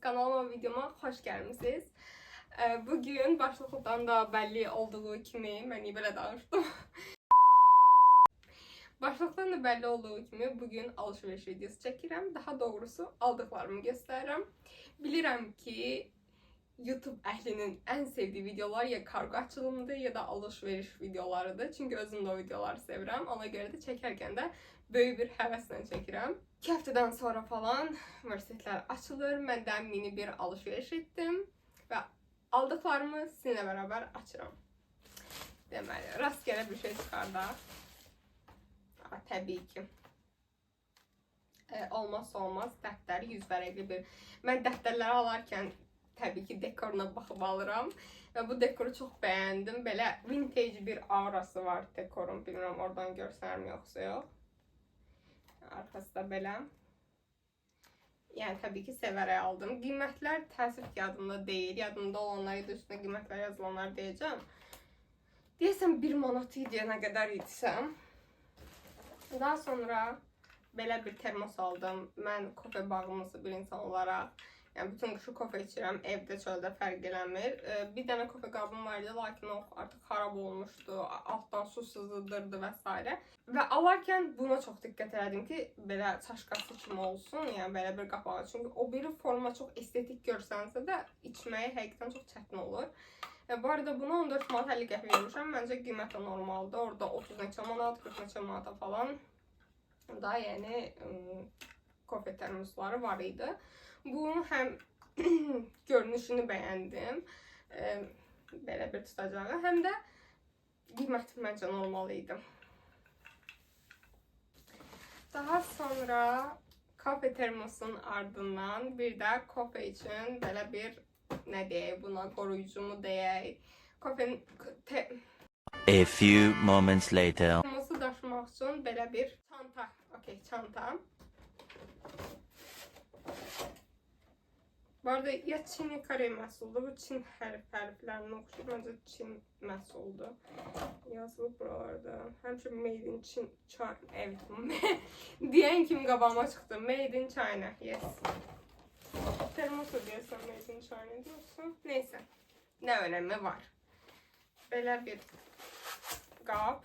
Kanalıma videoma hoş gelmişsiniz. Ee, Bugün başlıktan da belli olduğu kimi ben iyi böyle danıştım. Başlıktan da belli olduğu kimi bugün alışveriş videosu çəkirəm. Daha doğrusu aldıqlarımı göstərirəm. Bilirəm ki YouTube əhlinin ən sevdiyi videolar ya kargo açılımıdır ya da alışveriş videolarıdır. Çünki özüm də o videoları sevirəm. Ona görə də çəkərkən də böyük bir həvəslə çəkirəm. 2 həftədən sonra falan universitetlər açılır. Mən də mini bir alışveriş etdim və aldıqlarımı sizinlə bərabər açıram. Deməli, rastgele bir şey çıxardaq. Ha, təbii ki. E, olmazsa olmaz dəftər 100 vərəqli bir. Mən dəftərləri alarkən təbii ki dekoruna baxıb alıram. Və bu dekoru çox bəyəndim. Belə vintage bir aurası var dekorun. Bilmirəm oradan görsənirəm yoxsa yox. Arxası da belə. Yəni təbii ki sevərək aldım. Qiymətlər təəssüf ki yadımda deyil. Yadımda olanları da üstünə qiymətlər yazılanlar deyəcəm. Deyəsən 1 manat idi nə qədər idisə. Daha sonra belə bir termos aldım. Mən kofe bağımlısı bir insan olaraq Yəni bütün qışı kofe içirəm, evdə çöldə fərq eləmir. Ee, Bir dənə kofe qabım var idi, lakin o artıq xarab olmuşdu, altdan su sızıdırdı və s. Və alarkən buna çox diqqət elədim ki, belə çaşqası kimi olsun, yəni belə bir qapağı. Çünki o biri forma çox estetik görsənsə də içməyi həqiqətən çox çətin olur. E, bu arada buna 14 manat 50 qəpik vermişəm. Məncə qiyməti normaldır. Orada 30 neçə manat, 40 neçə manata falan da yəni kofe termosları var idi. Bunun həm görünüşünü bəyəndim. E, belə bir tutacağı, həm də qiyməti məncə normal idi. Daha sonra kafe termosun ardından bir də kofe üçün belə bir nə deyək buna qoruyucu mu deyək. Kofenin te, A few moments later. termosu daşımaq üçün belə bir çanta, okey, çanta. Bu arada ya Çin ya Kore məhsuldur. Bu Çin hərf hərflərinə oxşuyur. Məncə Çin məhsuldur. Yazılıb buralarda. Həmişə Made in Çin, China. Evet. Deyən kimi qabağıma çıxdı. Made in China. Yes. Termos da deyəsən Made in China diyorsun. Neyse. Ne önemi var? Belə bir qab.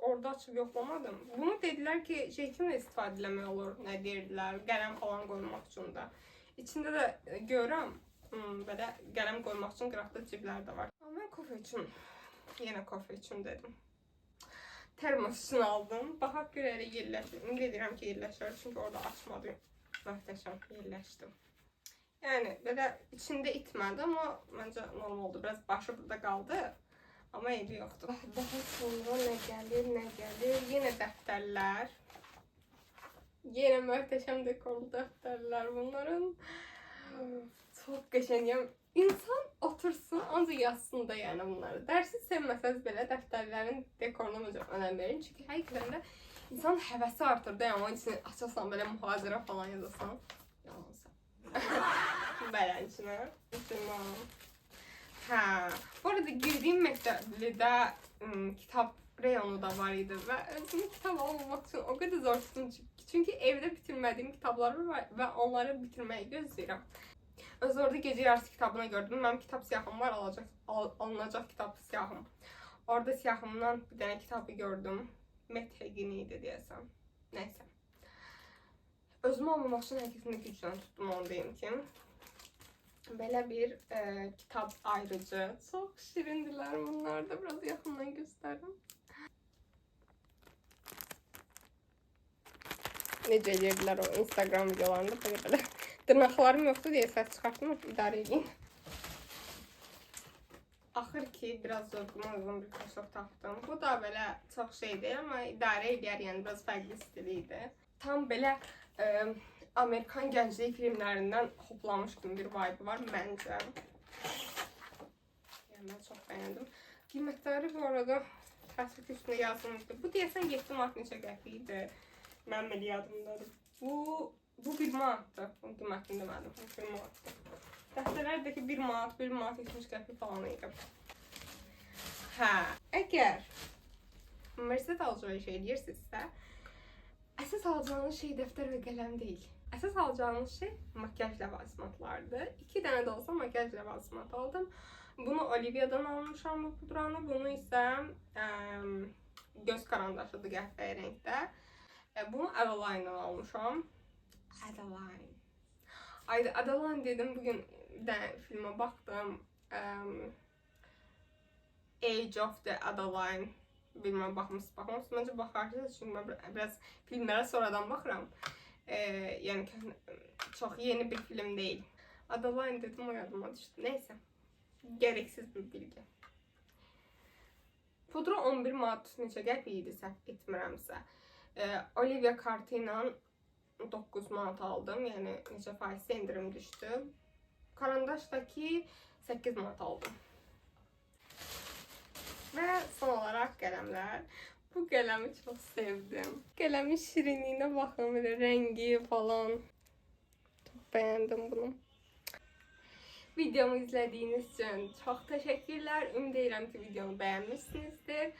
Orada açıb yoxlamadım. Bunu dedilər ki, şey kimi istifadə etmək olur, nə deyirdilər, qələm falan qoymaq üçün də. İçində də e, görürəm, hmm, belə qələm qoymaq üçün qıraqda ciblər də var. Amma mən kofe üçün, yenə kofe üçün dedim. Termos üçün aldım. Baxaq görərik yerləşir. Edirəm ki, yerləşər. Çünki orada açmadım. Möhtəşəm yerləşdim. Yəni belə içində itmədi amma məncə normal oldu. Biraz başı burada qaldı. Amma eybi yoxdur. Daha sonra nə gəlir, nə gəlir? Yenə dəftərlər. Yenə möhtəşəm dekorlu dəftərlər bunların. Çox qəşəng. Yəni insan otursun, ancaq yazsın da yəni bunları. Dərsi sevməsəz belə dəftərlərin dekoruna məncə önəm verin. Çünki həqiqətən də insan həvəsi artır da, yəni onun içini açasan belə mühazirə falan yazasan. Yalansa. belə içinə. Tamam. Hə. Bu arada girdiyim məktəbdə ım, kitab reyonu da var idi və özümü kitab almamaq üçün o qədər zor tutdum ki, çünki evdə bitirmədiyim kitablar var və onları bitirməyi gözləyirəm. Öz orada gecə yarısı kitabını gördüm. Mənim kitab siyahım var, alacaq, al, alınacaq kitab siyahım. Orada siyahımdan bir dənə kitabı gördüm. Methegin idi deyəsən. Nəysə. Özümü almamaq üçün həqiqətən güclə tutdum onu deyim ki. Belə bir e, kitap ayrıcı. Çok şirindiler bunlar da. Biraz yakından göstereyim. Necə yerdiler o Instagram videolarında böyle böyle. Dırnaqlarım yoktu diye ses çıkarttım. İdare edin. Axır ki biraz zövqümə uyğun bir kaşok tapdım. Bu da belə çox şey deyil amma idarə edər, yəni biraz fərqli stili. Tam belə e, Amerikan gənclik filmlərindən hoplamış kimi bir vibe var məncə. Yəni mən çox bəyəndim. Qiymətləri bu arada təsvir üstünə yazılmışdı. Bu deyəsən 7 manat neçə qəpik idi. Mənim elə yadımdadır. Bu bu 1 manatdır. Bunun qiymətini demədim. Bu 1 manatdır. Dəftərlərdəki 1 manat, 1 manat 70 qəpik falan idi. Hə, əgər universitet alışveriş edirsinizsə, əsas alacağınız şey dəftər və qələm deyil. Əsas alacağımız şey makyaj ləvazimatlardı. İki dənə də olsa makyaj ləvazimatı aldım. Bunu Olivia'dan almışam bu pudranı. Bunu isə əm, göz karandaşıdır qəhvəyi rəngdə. E, bunu Adeline'dan almışam. Adeline. Ay Adeline dedim bugün dənə filmə baxdım. Əm, Age of the Adeline. Bilmem baxmısınız, baxmısınız. Məncə baxarsınız çünki mən bir- biraz filmlərə sonradan baxıram. Ee, yani çok yeni bir film değil. Adeline dedim o yadıma düştü. Neyse. Gereksiz bir bilgi. Pudra 11 manat neçə qəpik idi səhv etmirəmsə. Ee, Olivia ilə 9 manat aldım. Yəni neçə faiz endirim düşdü. Karandaşdakı 8 manat aldım. Ve son olarak kalemler. Bu kalemi çok sevdim. Kalemin şirinliğine bakın böyle rengi falan. Çok beğendim bunu. Videomu izlediğiniz için çok teşekkürler. Ümid ki videomu beğenmişsinizdir.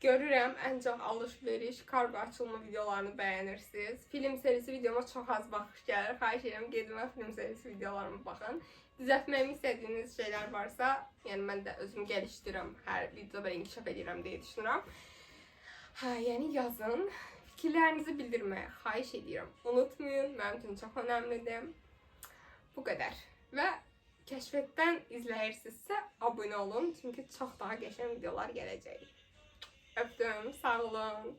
Görürəm ən çox alış-veriş, kargo açılma videolarını bəyənirsiniz. Film serisi videoma çox az baxış gəlir. Xahiş edirəm gedin və film serisi videolarıma baxın. Düzəltməyimi istədiyiniz şeylər varsa, yəni mən də özümü gəlişdirirəm, hər videoda inkişaf edirəm deyə düşünürəm. Hə, yəni yazın. Fikirlərinizi bildirməyə xahiş edirəm. Unutmayın, mənim üçün çox önəmlidir. Bu qədər. Və kəşfətdən izləyirsinizsə abunə olun, çünki çox daha qəşəng videolar gələcək. Öpdüm, sağ olun.